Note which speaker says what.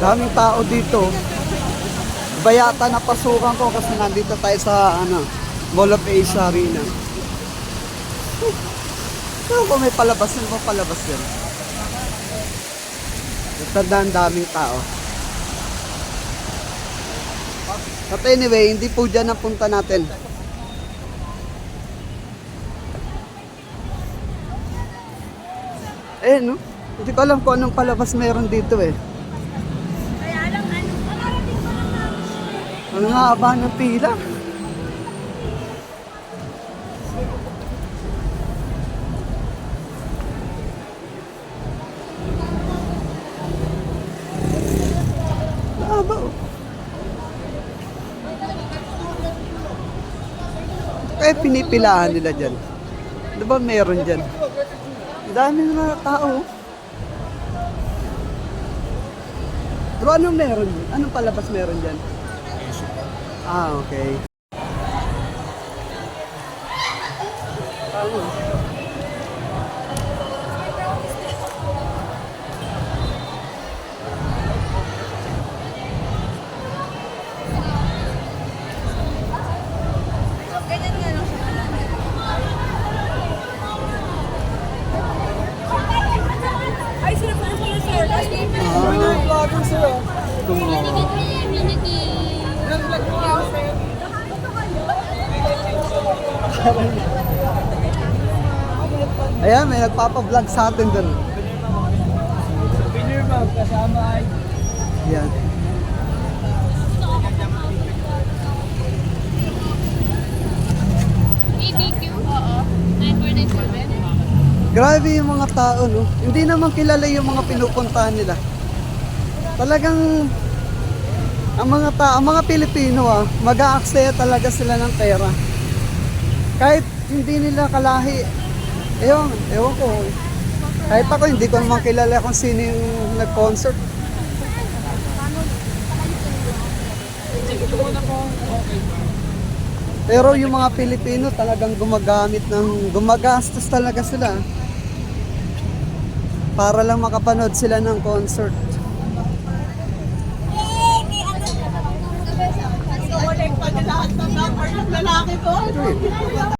Speaker 1: Daming tao dito. Bayata na pasukan ko kasi nandito tayo sa ano, Mall of Asia Arena. Kung may palabas yun, kung palabas yun. Tandaan daming tao. But anyway, hindi po dyan ang punta natin. Eh, no? Hindi ko alam kung anong palabas meron dito eh.
Speaker 2: Kaya lang, ano, mararating pa lang namin.
Speaker 1: Ang haba ng pila. Haba. Kaya pinipilahan nila dyan. Di ba meron dyan? Dami na tao. Pero anong meron? Anong palabas meron dyan? Ah, okay. Tama.
Speaker 2: Ganyan nga lang siya. Ay, sila pala pala, sir.
Speaker 3: Vlogger sila.
Speaker 1: tumo. Ayan, may nagpapa-vlog sa atin dun.
Speaker 3: Winner ma'am, kasama ay
Speaker 1: Yan.
Speaker 2: ABQ? Oo. 9497.
Speaker 1: Grabe yung mga tao, no? Hindi naman kilala yung mga pinupuntahan nila. Talagang ang mga ta ang mga Pilipino ah, mag-aaksaya talaga sila ng pera. Kahit hindi nila kalahi. Ewan, ewan ko. Kahit ako, hindi ko naman kilala kung sino yung nag-concert. Pero yung mga Pilipino talagang gumagamit ng gumagastos talaga sila para lang makapanood sila ng concert.
Speaker 3: Lahat ng number ng lalaki ko.